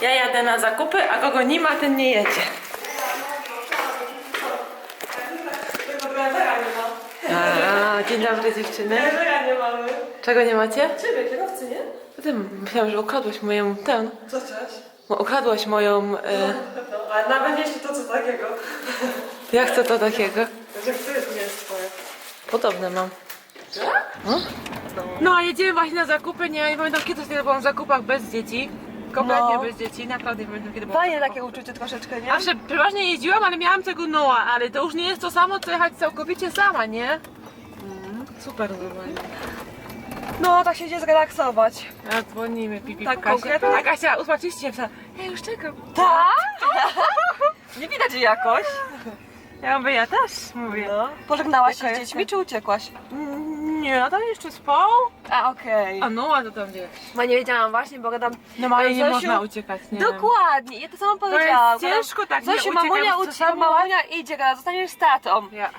Ja jadę na zakupy, a kogo nie ma, ten nie jedzie. A, dzień dobry dziewczyny. Drivera nie mamy. Czego nie macie? Ciebie, kierowcy, nie? Potem myślałam, że ukradłaś moją tę. Co chciałaś? Bo ukradłaś moją. E, No, ale nawet jeśli to co takiego. jak to to takiego? Że to jest nie jest twoje. Podobne mam. No? No, a jedziemy właśnie na zakupy. Nie, nie pamiętam kiedy ostatnio byłam w zakupach bez dzieci. Kompletnie No. bez dzieci. Naprawdę nie pamiętam kiedy byłam. Fajnie takie uczucie troszeczkę, nie? Zawsze przeważnie jeździłam, ale miałam tego Noa, ale to już nie jest to samo, co jechać całkowicie sama, nie? Super normalnie. No, tak się idzie zrelaksować. A dzwonimy, pipi, Tak Kasia. konkretnie? A Kasia, 8.30 napisała, ja już czekam. Tak? nie widać jej jakoś. Ja mówię, ja też mówię. No. Pożegnałaś się Jaka z dziećmi, czy uciekłaś? Nie, a tam jeszcze spał. A, okej. A Noa to tam wiesz. No nie wiedziałam właśnie, bo gadam... No ale nie Zosiu, można uciekać, nie Dokładnie, ja to samo powiedziałam. jest ciężko tak, nie Zosiu, mamunia, bo ucie- czasami- mamunia idzie, gada, zostaniesz z tatą. Ja.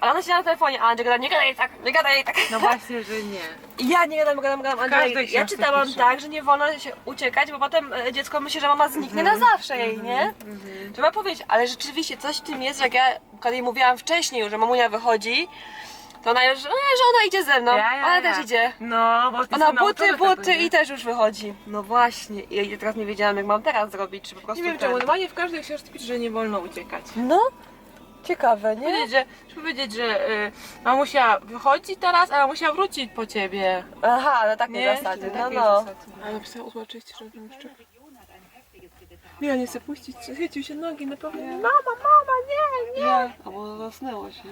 Ale ona siedzi na telefonie, a Andrzej gada, nie gadaj tak, nie gadaj tak. No właśnie, że nie. I ja nie gadam, gadam, gadam, każdej Andrzej. Ja książce czytałam pisze. tak, że nie wolno się uciekać, bo potem e, dziecko myśli, że mama zniknie na zawsze jej, nie? Trzeba powiedzieć, ale rzeczywiście coś w tym jest, jak ja kiedy jej mówiłam wcześniej że mamunia wychodzi, to ona już, e, że ona idzie ze mną, Ja, ja, ona ja. też idzie. No, bo ty Ona buty, tego, buty nie? i też już wychodzi. No właśnie, i ja teraz nie wiedziałam jak mam teraz zrobić, czy po prostu Nie wiem ten- czemu, normalnie w każdej książce pisze, że nie wolno uciekać. No, ciekawe, nie? Powiedzieć, że, żeby powiedzieć, że y, mamusia wychodzi teraz, a mamusia wróci po ciebie. Aha, na takiej Nie? zasadzie, Na no no. zasadzie. A napisała usłaczyć, że jeszcze. Ja nie chcę puścić, chycił się nogi na pewno. Mama, mama, nie, nie. Nie, albo zasnęło się.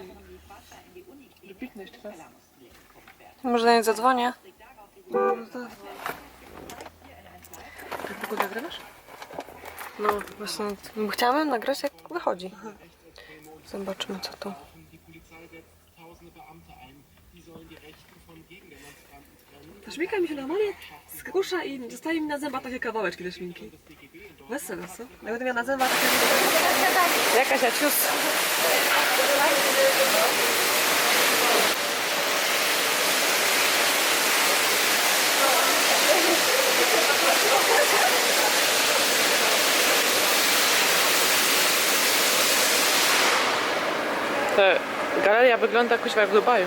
Repitnę jeszcze raz. Może do niej zadzwonię? No. Tak długo nagrywasz? no właśnie, chciałabym nagrać jak wychodzi. Zobaczymy co to. Ta szminka mi się normalnie skrusza i zostaje mi na zębach takie kawałeczki do szminki. Wesele, co? Jak będę miała na zębach takie... Jakaś cius. To galeria wygląda kuźwa jak w Dubaju.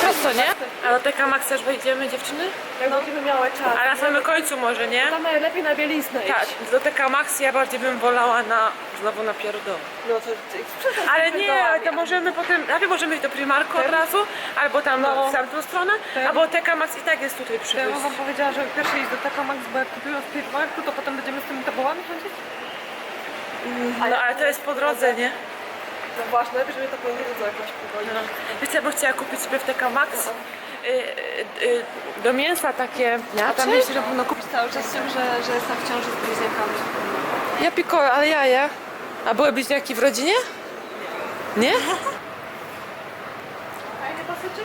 Prosto, nie? A do TK Max też wejdziemy, dziewczyny? Jak będziemy miały czas. A na samym końcu może, nie? Tam najlepiej na bieliznę Tak, iść. do TK Max ja bardziej bym wolała na, znowu na pierdolę. No to Ale nie, ale to możemy potem, najpierw możemy iść do Primarku od razu, albo tam No. w tamtą stronę, ja- albo TK Max i tak jest tutaj To ja wam powiedziała, że pierwsze iść do Taka Max, bo jak kupiłam w Primarku, to potem będziemy z tymi tabułami chodzić? No ale to jest po drodze, nie? No właśnie, lepiej, żeby to po drodze jakoś powoli. No. Wiecie, ja bym chciała kupić sobie w TK Max do mięsa takie, a tam myślę, że pewno kupić Cały czas wiem, że, że jestem w ciąży z bliźniakami. Ja pikoję, ale jaja. A były bliźniaki w rodzinie? Nie? Fajny paseczek?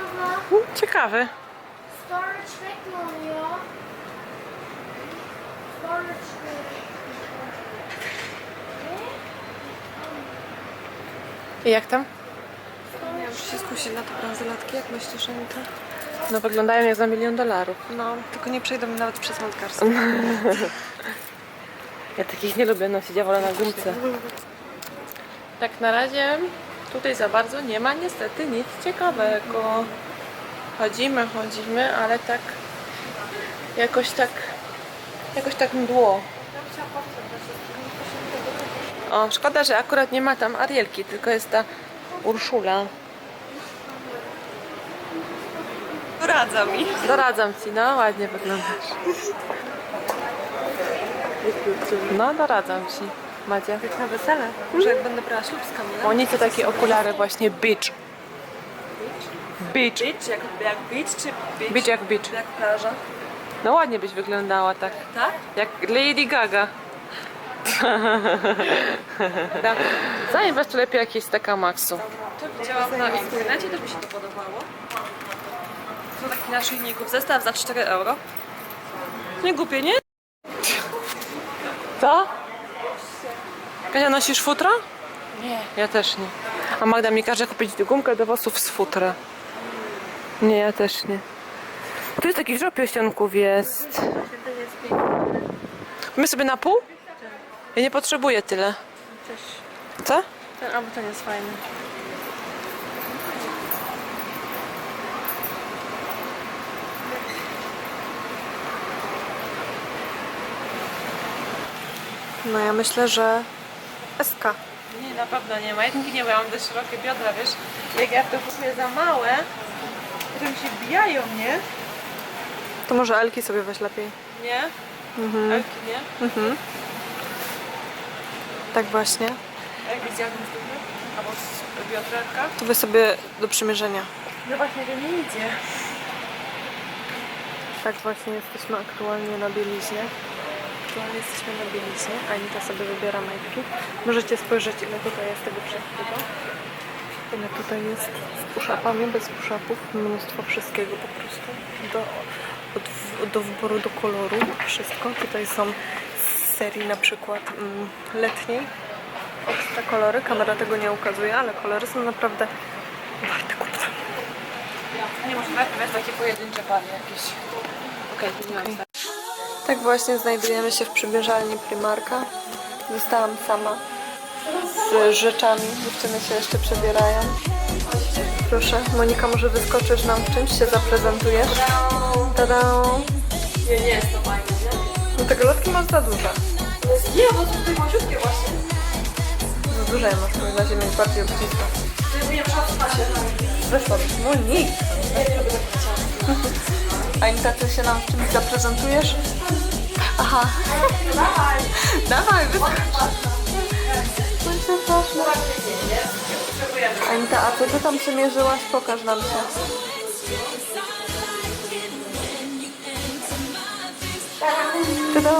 Można Ciekawy. storage wegnemen, ja. Storage I jak tam? Muszę się skusić na te bransoletki, jak myślisz, Anita? No wyglądają jak za milion dolarów. No, tylko nie przejdą mi nawet przez wędkarstwo. Ja takich nie lubię nosić, ja wolę na gumce. Tak na razie tutaj za bardzo nie ma niestety nic ciekawego. Chodzimy, chodzimy, ale tak jakoś tak jakoś tak mdło. O, szkoda, że akurat nie ma tam Arielki, tylko jest ta Urszula. Doradza mi. Doradzam ci, no ładnie wyglądasz. No, doradzam ci, Madzia. Jak na wesele. Może jak będę brała ślub z Kamilem. Oni to takie okulary właśnie beach. Beach. Beach, jak, jak beach czy beach? Beach jak beach. Jak plaża. No ładnie byś wyglądała tak. Tak? Jak Lady Gaga. Da- Zanim tu lepiej jakieś steka Maxu. To widziałam na internecie, też mi się to podobało. To taki naszyjników. Zestaw za 4 euro. Nie głupie, nie? Co? Kasia, nosisz futro? Nie. Ja też nie. A Magda mi każe kupić gumkę do włosów z futra. Nie, ja też nie. Tu jest taki dużo pierścionków jest. My sobie na pół? Ja nie potrzebuję tyle. Co? Ten, albo ten jest fajny. No ja myślę, że SK. Nie, na pewno nie ma. Ja nigdy nie miałam dość szerokie biodra, wiesz. Jak ja to kupię za małe, to mi się bijają, nie? To może Elki sobie weź lepiej. Nie? Mhm. Elki, nie? Mhm. Tak właśnie. Elki z jakim? Albo z biodrerka? To wy sobie do przymierzenia. No właśnie, to nie idzie. Tak właśnie jesteśmy aktualnie na bieliźnie. Aktualnie jesteśmy na bieliźnie. Anita sobie wybiera majtki. Możecie spojrzeć ile tutaj jest tego wszystkiego. Ile tutaj jest z push-upami, bez push-upów. Mnóstwo wszystkiego po prostu. Do, od, do wyboru do koloru. Wszystko. Tutaj są z serii na przykład mm, letniej. Ekstra kolory. Kamera tego nie ukazuje, ale kolory są naprawdę warte kupca. Nie najpierw wezmę takie pojedyncze pary jakieś. Okej, okay, nie mam Tak właśnie znajdujemy się w przymierzalni Primarka. Zostałam sama z rzeczami. Dziewczyny się jeszcze przebierają. Proszę, Monika, może wyskoczysz nam w czymś, się zaprezentujesz? Tada! Nie, nie jest to fajne, nie? No te golotki masz za duże. Nie, bo to tutaj maciutkie właśnie. Za duże je masz, powinnaś je mieć bardziej obcisłe. To nie trzeba w pasie. Weszłabyś. Monika! Anita, ty się nam czymś zaprezentujesz? Aha. Dawaj. Dawaj. Anita, a co ty tam przymierzyłaś? Pokaż nam się. Tada!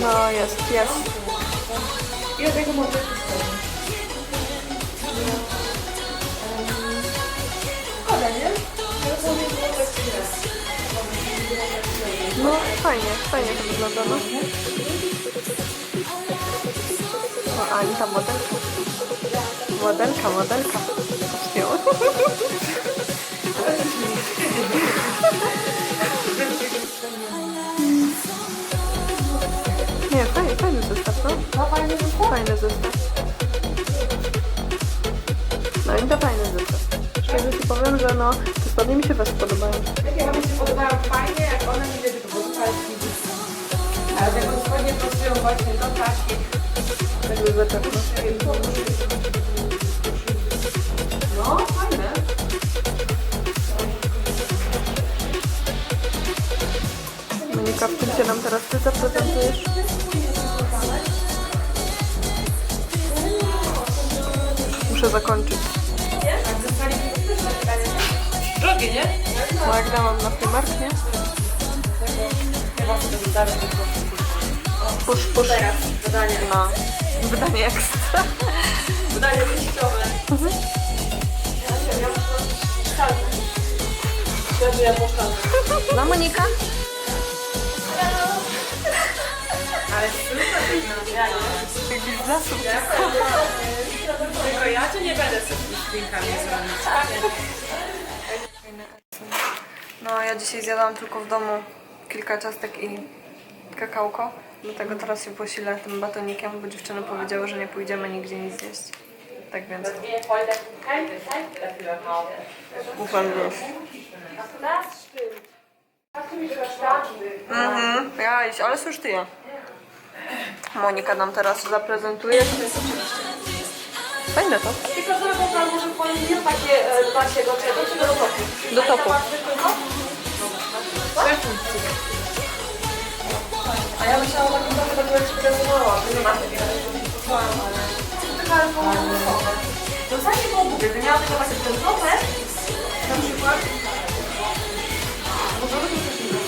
No jest, jest. No fajnie, fajnie to wygląda, no. O, Anita, modelka. Modelka, modelka. Śmiało. Nie, fajny, fajny zestaw, no. Fajny zestaw? Fajny zestaw. No i to fajny zestaw. Że no, te spodnie mi się was podobają. Takie one się podobają fajnie, jak one nie wiedzą, bo jest Ale tego spodnie pasują właśnie do takich. Jakby zaczepno. No, fajne. Monika, w czym się nam teraz ty zaprezentujesz? Muszę zakończyć. Magda mam na Primark, nie? Push, push. Zadanie. No. Wydanie ekstra. Zadanie wyjściowe. Wtedy ja poszłam. No Monika? Ale super, Jakiś zasób. tylko ja cię nie będę z tymi szpinkami zrobić. No ja dzisiaj zjadłam tylko w domu kilka ciastek i kakałko. Dlatego teraz się posilę tym batonikiem, bo dziewczyny powiedziały, że nie pójdziemy nigdzie nic zjeść. Tak więc ufam już. Mhm, ja iść, ale już ty ja. Monika nam teraz zaprezentuje. Fajne to. Tylko zrobią tam może nie takie e, się do czego, czy do topu? Do topu. A ja myślałam o takim trochę takiego jak się prezentowała, że nie ma. Posłałam, ale... Pomysłowe. To fajnie było mówię, gdy miała tylko takie ten topę, na przykład... By to też nie było.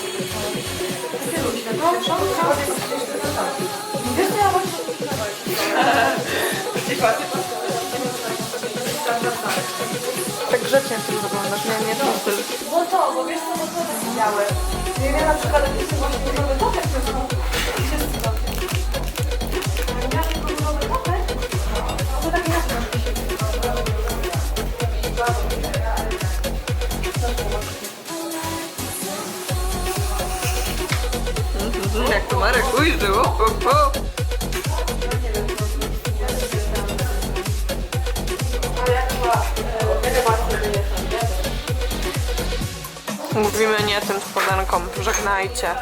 Takie luźne, no, to trzeba Wiesz, co ja właśnie... Także grzecznie w tym wyglądasz, nie, nie styl. Bo to, bo wiesz co, bo to taki białe. Ja na przykład jakieś może różowy topek, to są wszyscy dobrze. Jak miałam tylko różowy topek, to tak na Jak to Marek ujrzy, o, o, o. Mówimy nie tym spodenkom, żegnajcie.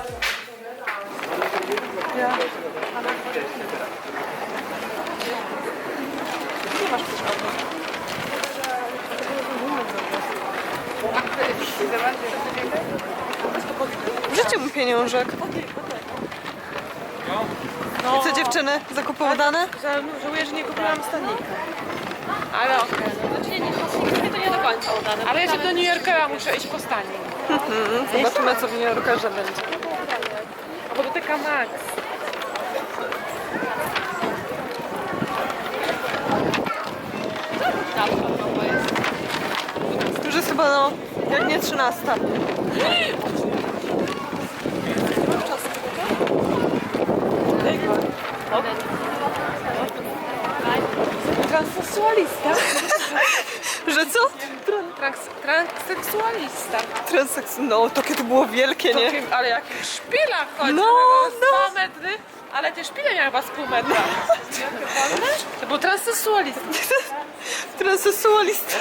Życie mu pieniążek. I co dziewczyny, zakupy udane? Żałuję, że nie kupiłam stanika. Ale okej. Znaczy nie, nie, to nie do końca udane. Ale jeszcze do New Yorkera muszę iść po stanik. Zobaczymy co w New Yorkerze będzie. Albo do TK Max. Już jest chyba no, jak nie 13. Transseksualista. Że co? Trans, transseksualista. Transeks... No, takie to było wielkie, nie? Takim, ale jak w szpilach chodzi. No, No, no. 2 metry, ale te szpile miały chyba z pół metra. To był transseksualista. Transseksualista.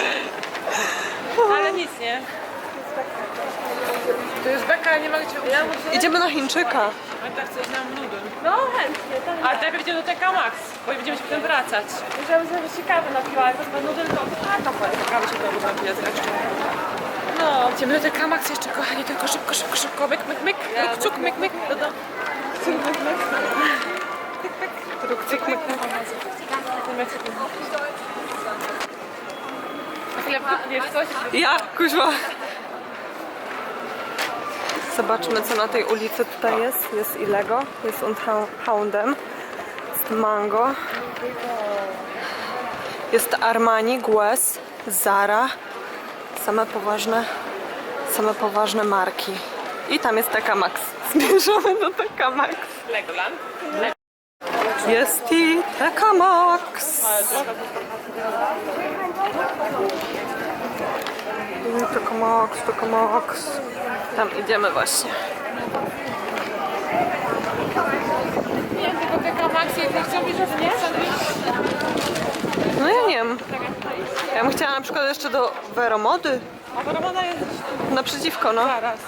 Ale nic, nie? To jest beka, nie ma gdzie ja muszę... Idziemy na Chińczyka. Ale tak coś nam nudy. No chętnie, tam Ale najpierw idziemy do TK Max, bo będziemy się potem wracać. Możemy sobie się kawy napiła, jak to nudy, to A, tam chodzi, kawy się to można pijać jeszcze. No, idziemy do TK Max jeszcze, kochani, tylko szybko, szybko, szybko, myk, myk, myk, myk, cuk, myk, myk, do domu. Cuk, myk, myk. Tyk, tyk, myk, myk. Na chwilę wypniesz coś. Ja, kuźwa. Zobaczmy co na tej ulicy tutaj jest. Jest Ilego, jest Houndem, jest Mango, jest Armani, Guess, Zara. Same poważne, same poważne marki. I tam jest TK Max. Zmierzamy do TK Max. Legoland. Jest i TK Max. TK Max, TK Max. Tam idziemy właśnie. Nie, tylko TK Max, jak nie chciałbyś, żeby nie. No ja nie wiem. Ja bym chciała na przykład jeszcze do Veromody. A to Romana jest Naprzeciwko, no. zaraz.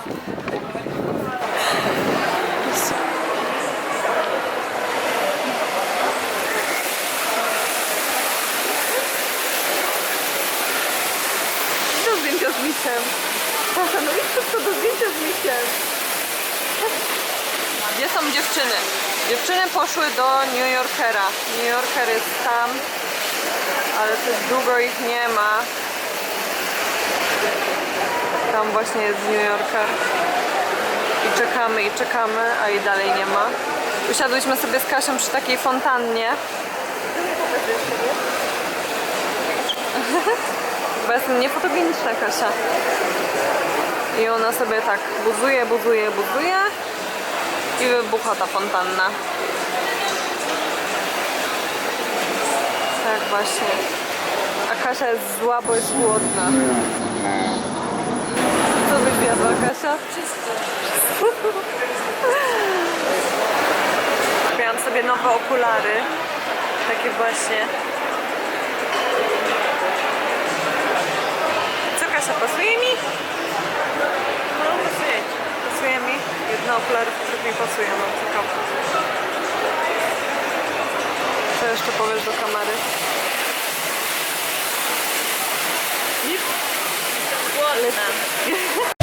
Do zdjęcia z misiem. No i wszystko do zdjęcia z misiem. Gdzie są dziewczyny? Dziewczyny poszły do New Yorkera. New Yorker jest tam, ale też długo ich nie ma. Tam właśnie jest New Yorker. I czekamy, i czekamy, a i dalej nie ma. Usiadłyśmy sobie z Kasią przy takiej fontannie. Chyba jestem niefotogeniczna Kasia. I ona sobie tak buzuje, buzuje, buzuje i wybucha ta fontanna. Tak właśnie. A Kasia jest zła, bo jest głodna. Co byś zjadła, Kasia? Kupiłam sobie nowe okulary. Takie właśnie. Co Kasia, pasuje mi? No, pasuje. Pasuje mi. Okulary które mi pasują, no ciekawe. Co jeszcze powiesz do kamery? Głodna.